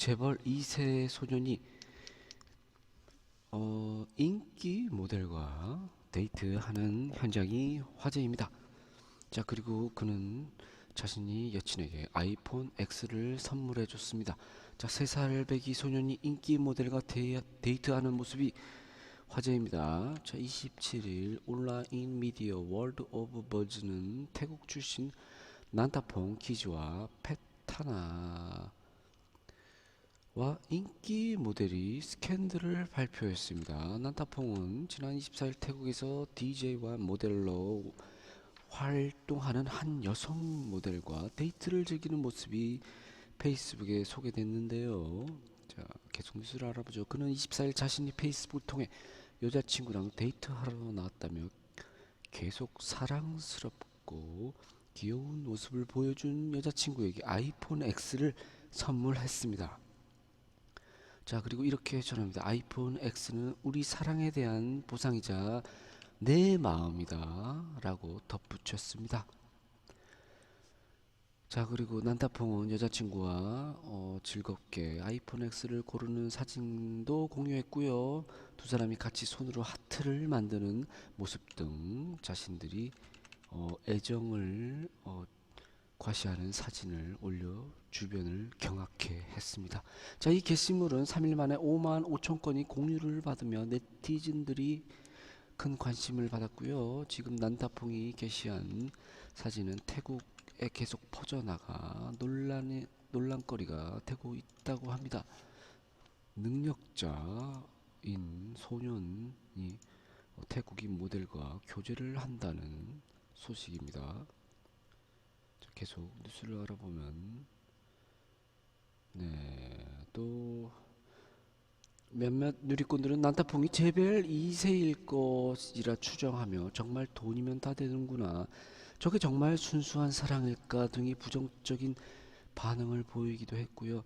재벌 2세 소년이 어, 인기 모델과 데이트하는 현장이 화제입니다. 자, 그리고 그는 자신이 여친에게 아이폰 X를 선물해 줬습니다. 자, 3살 배기 소년이 인기 모델과 데이, 데이트하는 모습이 화제입니다. 자, 27일 온라인 미디어 월드 오브 버즈는 태국 출신 난타퐁 키즈와 페타나 와 인기 모델이 스캔들을 발표했습니다. 난타퐁은 지난 24일 태국에서 DJ와 모델로 활동하는 한 여성 모델과 데이트를 즐기는 모습이 페이스북에 소개됐는데요. 자, 계속 뉴스를 알아보죠. 그는 24일 자신이 페이스북을 통해 여자친구랑 데이트하러 나왔다며 계속 사랑스럽고 귀여운 모습을 보여준 여자친구에게 아이폰 X를 선물했습니다. 자, 그리고 이렇게 전합니다. 아이폰 X는 우리 사랑에 대한 보상이자 내 마음이다. 라고 덧붙였습니다. 자, 그리고 난타퐁은 여자친구와 어, 즐겁게 아이폰 X를 고르는 사진도 공유했고요. 두 사람이 같이 손으로 하트를 만드는 모습 등 자신들이 어, 애정을 어, 과시하는 사진을 올려 주변을 경악해 했습니다. 자, 이 게시물은 3일 만에 5만 5천 건이 공유를 받으며 네티즌들이 큰 관심을 받았고요. 지금 난타퐁이 게시한 사진은 태국에 계속 퍼져나가 논란이 논란거리가 되고 있다고 합니다. 능력자인 소년이 어, 태국인 모델과 교제를 한다는 소식입니다. 자, 계속 뉴스를 알아보면 네, 또 몇몇 누리꾼들은 난타퐁이 재별 2세일 것이라 추정하며 정말 돈이면 다 되는구나. 저게 정말 순수한 사랑일까 등이 부정적인 반응을 보이기도 했고요.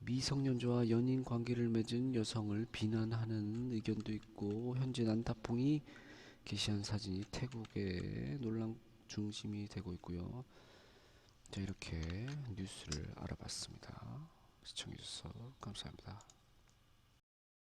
미성년자와 연인 관계를 맺은 여성을 비난하는 의견도 있고 현재 난타퐁이 게시한 사진이 태국의 논란 중심이 되고 있고요. 자 이렇게 뉴스를 알아봤습니다.